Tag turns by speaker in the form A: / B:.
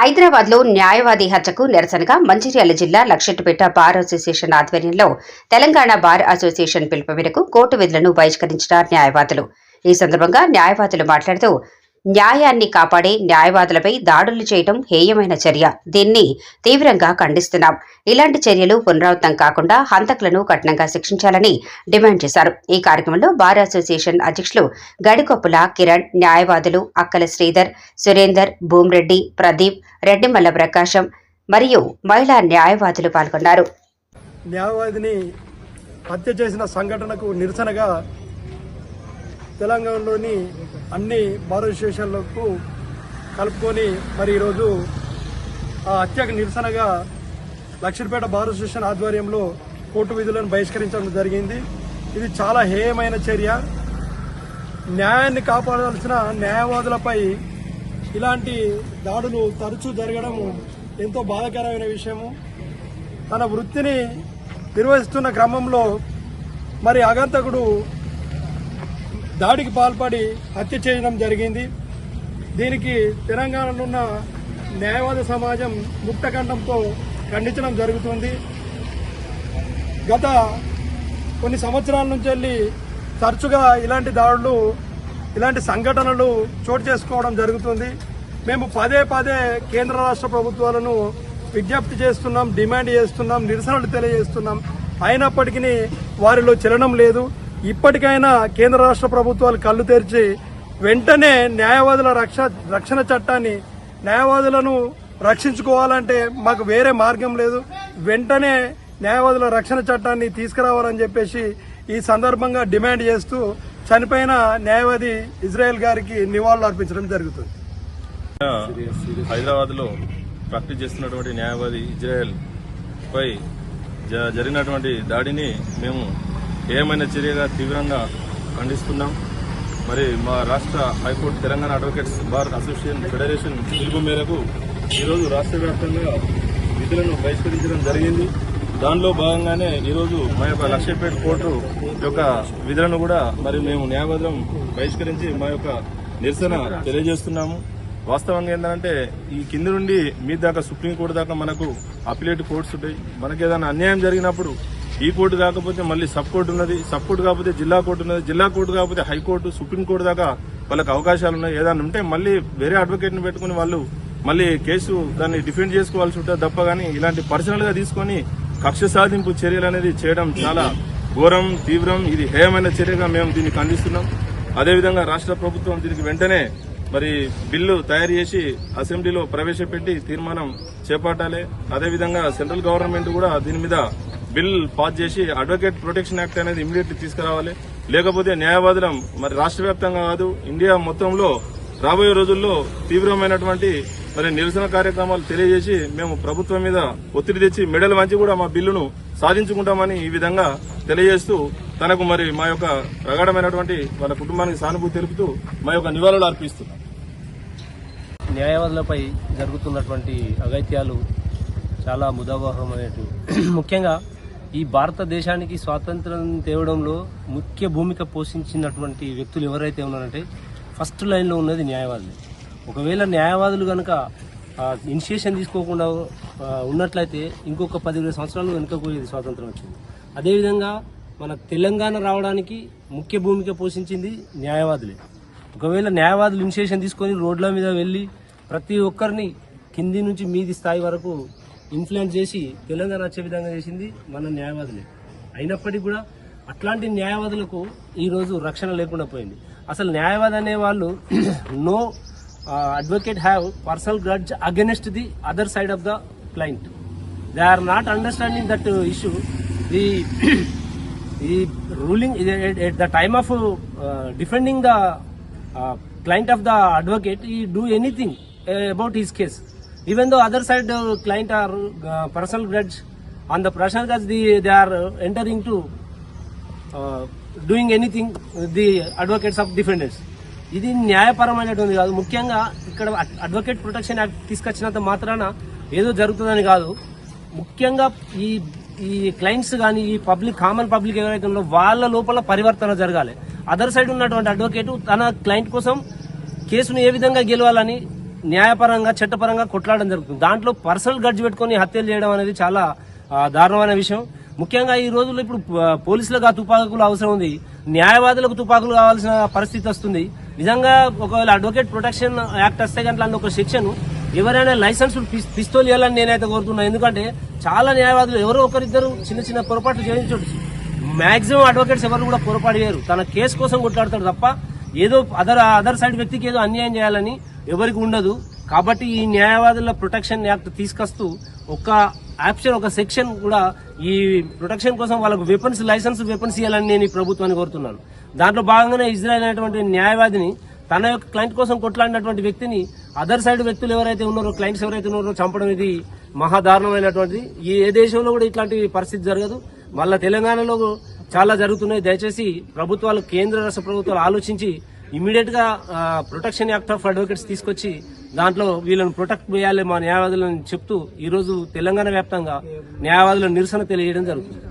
A: హైదరాబాద్లో న్యాయవాది హత్యకు నిరసనగా మంచిర్యాల జిల్లా లక్షెట్టుపేట బార్ అసోసియేషన్ ఆధ్వర్యంలో తెలంగాణ బార్ అసోసియేషన్ పిలుపు మేరకు కోర్టు విధులను బహిష్కరించిన న్యాయవాదులు. ఈ సందర్భంగా న్యాయవాదులు మాట్లాడుతూ న్యాయాన్ని కాపాడే న్యాయవాదులపై దాడులు చేయడం హేయమైన చర్య. దీన్ని తీవ్రంగా ఖండిస్తున్నాం. ఇలాంటి చర్యలు పునరావృతం కాకుండా హంతకులను కఠినంగా శిక్షించాలని డిమాండ్ చేశారు. ఈ కార్యక్రమంలో బార్ అసోసియేషన్ అధ్యక్షులు గడికొప్పుల కిరణ్ న్యాయవాదులు అక్కల శ్రీధర్ సురేందర్ భూమిరెడ్డి ప్రదీప్ రెడ్డిమల్ల ప్రకాశం మరియు మహిళా న్యాయవాదులు పాల్గొన్నారు.
B: న్యాయవాదిని హత్య చేసిన సంఘటనకు నిరసనగా తెలంగాణలోని అన్ని బార్ అసోసియేషన్లకు కలుపుకొని మరి ఈరోజు ఆ హత్యకు నిరసనగా లక్ష్మీపేట బార్ అసోసియేషన్ ఆధ్వర్యంలో కోర్టు విధులను బహిష్కరించడం జరిగింది. ఇది చాలా హేయమైన చర్య. న్యాయాన్ని కాపాడాల్సిన న్యాయవాదులపై ఇలాంటి దాడులు తరచూ జరగడం ఎంతో బాధాకరమైన విషయము. తన వృత్తిని నిర్వహిస్తున్న క్రమంలో మరి అగంతకుడు దాడికి పాల్పడి హత్య చేయడం జరిగింది. దీనికి తెలంగాణలో ఉన్న న్యాయవాద సమాజం ముక్తకంఠంతో ఖండించడం జరుగుతుంది. గత కొన్ని సంవత్సరాల నుంచి వెళ్ళి తరచుగా ఇలాంటి దాడులు ఇలాంటి సంఘటనలు చోటు చేసుకోవడం జరుగుతుంది. మేము పదే పదే కేంద్ర రాష్ట్ర ప్రభుత్వాలను విజ్ఞప్తి చేస్తున్నాం డిమాండ్ చేస్తున్నాం నిరసనలు తెలియజేస్తున్నాం. అయినప్పటికీ వారిలో చలనం లేదు. ఇప్పటికైనా కేంద్ర రాష్ట్ర ప్రభుత్వాలు కళ్ళు తెరిచి వెంటనే న్యాయవాదుల రక్ష రక్షణ చట్టాన్ని న్యాయవాదులను రక్షించుకోవాలంటే మాకు వేరే మార్గం లేదు. వెంటనే న్యాయవాదుల రక్షణ చట్టాన్ని తీసుకురావాలని చెప్పేసి ఈ సందర్భంగా డిమాండ్ చేస్తూ చనిపోయిన న్యాయవాది ఇజ్రాయెల్ గారికి నివాళులు అర్పించడం జరుగుతుంది.
C: హైదరాబాద్లో ప్రాక్టీస్ చేస్తున్నటువంటి న్యాయవాది ఇజ్రాయెల్ పై జ- జరిగినటువంటి దాడిని మేము ఏమైనా చర్యగా తీవ్రంగా ఖండిస్తున్నాం. మరి మా రాష్ట్ర high court Telangana advocates bar association federation పిలుపు మేరకు ఈరోజు రాష్ట్ర వ్యాప్తంగా విధులను బహిష్కరించడం జరిగింది. దానిలో భాగంగానే ఈరోజు మా యొక్క లక్ష్యపేట కోర్టు యొక్క విధులను కూడా మరి మేము న్యాయవాదం బహిష్కరించి మా యొక్క నిరసన తెలియజేస్తున్నాము. వాస్తవంగా ఏంటంటే ఈ కింద నుండి మీ దాకా సుప్రీంకోర్టు దాకా మనకు అపిలేట్ కోర్ట్స్ ఉంటాయి. మనకి ఏదైనా అన్యాయం జరిగినప్పుడు ఈ కోర్టు కాకపోతే మళ్ళీ సబ్ కోర్టు ఉన్నది. సబ్ కోర్టు కాకపోతే జిల్లా కోర్టు ఉన్నది. జిల్లా కోర్టు కాకపోతే హైకోర్టు సుప్రీంకోర్టు దాకా వాళ్ళకి అవకాశాలు ఉన్నాయి. ఏదైనా ఉంటే మళ్ళీ వేరే అడ్వకేట్ని పెట్టుకుని వాళ్ళు మళ్ళీ కేసు దాన్ని డిఫెండ్ చేసుకోవాల్సి ఉంటుంది తప్ప కానీ ఇలాంటి పర్సనల్గా తీసుకొని కక్ష సాధింపు చర్యలు అనేది చేయడం చాలా ఘోరం తీవ్రం. ఇది హేయమైన చర్యగా మేము దీన్ని ఖండిస్తున్నాం. అదేవిధంగా రాష్ట్ర ప్రభుత్వం దీనికి వెంటనే మరి బిల్లు తయారు చేసి అసెంబ్లీలో ప్రవేశపెట్టి తీర్మానం చేపట్టాలి. అదేవిధంగా సెంట్రల్ గవర్నమెంట్ కూడా దీని మీద బిల్ పాస్ చేసి అడ్వకేట్ ప్రొటెక్షన్ యాక్ట్ అనేది ఇమీడియట్లీ తీసుకురావాలి. లేకపోతే న్యాయవాదులం మరి రాష్ట్ర వ్యాప్తంగా కాదు ఇండియా మొత్తంలో రాబోయే రోజుల్లో తీవ్రమైనటువంటి మరి నిరసన కార్యక్రమాలు తెలియజేసి మేము ప్రభుత్వం మీద ఒత్తిడి తెచ్చి మెడల్ వంచి కూడా మా బిల్లును సాధించుకుంటామని ఈ విధంగా తెలియజేస్తూ తనకు మరి మా యొక్క ప్రగాఢమైనటువంటి వాళ్ళ కుటుంబానికి సానుభూతి తెలుపుతూ మా యొక్క నివాళులు అర్పిస్తున్నాం.
D: న్యాయవాదులపై జరుగుతున్నటువంటి అగత్యాలు చాలా ముదావహమైనటు ముఖ్యంగా ఈ భారతదేశానికి స్వాతంత్రం తేవడంలో ముఖ్య భూమిక పోషించినటువంటి వ్యక్తులు ఎవరైతే ఉన్నారంటే ఫస్ట్ లైన్లో ఉన్నది న్యాయవాదులు. ఒకవేళ న్యాయవాదులు కనుక ఇనిషియేషన్ తీసుకోకుండా ఉన్నట్లయితే ఇంకొక పదివేల సంవత్సరాలు వెనుకపోయేది స్వాతంత్రం వచ్చింది. అదేవిధంగా మన తెలంగాణ రావడానికి ముఖ్య భూమిక పోషించింది న్యాయవాదులే. ఒకవేళ న్యాయవాదులు ఇనిషియేషన్ తీసుకొని రోడ్ల మీద వెళ్ళి ప్రతి ఒక్కరిని కింది నుంచి మీది స్థాయి వరకు ఇన్ఫ్లుయెన్స్ చేసి తెలంగాణ వచ్చే విధంగా చేసింది మన న్యాయవాదులే. అయినప్పటికీ కూడా అట్లాంటి న్యాయవాదులకు ఈరోజు రక్షణ లేకుండా పోయింది. అసలు న్యాయవాది అనే వాళ్ళు no advocate have personal grudge against the other side of the client they are not understanding that issue the ఈ ruling at the time of defending the client of the advocate he do anything about about case even though other side uh, client are uh, personal grudge on the personal grudge they, they are doing entering to uh, doing anything with the advocates of defendants ఇది న్యాయపరమైనటువంటి కాదు. ముఖ్యంగా ఇక్కడ advocate protection act తీసుకొచ్చినంత మాత్రాన ఏదో జరుగుతుందని కాదు. ముఖ్యంగా ఈ ఈ క్లయింట్స్ కానీ ఈ పబ్లిక్ కామన్ పబ్లిక్ ఎవరైతే ఉన్నారో వాళ్ళ లోపల పరివర్తన జరగాలి. అదర్ సైడ్ ఉన్నటువంటి అడ్వకేట్ తన క్లయింట్ కోసం కేసును ఏ విధంగా గెలవాలని న్యాయపరంగా చట్టపరంగా కొట్లాడడం జరుగుతుంది. దాంట్లో పర్సనల్ గడ్జి పెట్టుకొని హత్యలు చేయడం అనేది చాలా దారుణమైన విషయం. ముఖ్యంగా ఈ రోజుల్లో ఇప్పుడు పోలీసులకు ఆ తుపాకులు అవసరం ఉంది. న్యాయవాదులకు తుపాకులు కావాల్సిన పరిస్థితి వస్తుంది. నిజంగా ఒకవేళ అడ్వకేట్ ప్రొటెక్షన్ యాక్ట్ వస్తే గంటల అందులో ఒక సెక్షన్ ఎవరైనా లైసెన్స్ పిస్తోల్ ఇవ్వాలని నేనైతే కోరుతున్నా ఎందుకంటే చాలా న్యాయవాదులు ఎవరో ఒకరిద్దరు చిన్న చిన్న పొరపాట్లు చేయించవచ్చు మాక్సిమం అడ్వకేట్స్ ఎవరు కూడా పొరపాటు చేయరు. తన కేసు కోసం కొట్లాడతాడు తప్ప ఏదో అదర్ అదర్ సైడ్ వ్యక్తికి ఏదో అన్యాయం చేయాలని ఎవరికి ఉండదు. కాబట్టి ఈ న్యాయవాదుల ప్రొటెక్షన్ యాక్ట్ తీసుకొస్తూ ఒక ఆప్షన్ ఒక సెక్షన్ కూడా ఈ ప్రొటెక్షన్ కోసం వాళ్ళకు వెపన్స్ లైసెన్స్ వెపన్స్ ఇవ్వాలని నేను ఈ ప్రభుత్వాన్ని కోరుతున్నాను. దాంట్లో భాగంగానే ఇజ్రాయల్ అనేటువంటి న్యాయవాదిని తన యొక్క క్లయింట్ కోసం కొట్లాడినటువంటి వ్యక్తిని అదర్ సైడ్ వ్యక్తులు ఎవరైతే ఉన్నారో క్లయింట్స్ ఎవరైతే ఉన్నారో చంపడం ఇది మహాదారుణమైనటువంటిది. ఈ ఏ దేశంలో కూడా ఇట్లాంటి పరిస్థితి జరగదు. మళ్ళా తెలంగాణలో చాలా జరుగుతున్నాయి. దయచేసి ప్రభుత్వాలు కేంద్ర రాష్ట్ర ప్రభుత్వాలు ఆలోచించి ఇమీడియట్గా ప్రొటెక్షన్ యాక్ట్ ఆఫ్ అడ్వకేట్స్ తీసుకొచ్చి దాంట్లో వీళ్ళని ప్రొటెక్ట్ చేయాలి మా న్యాయవాదులను చెప్తూ ఈరోజు తెలంగాణ వ్యాప్తంగా న్యాయవాదుల నిరసన తెలియజేయడం జరుగుతుంది.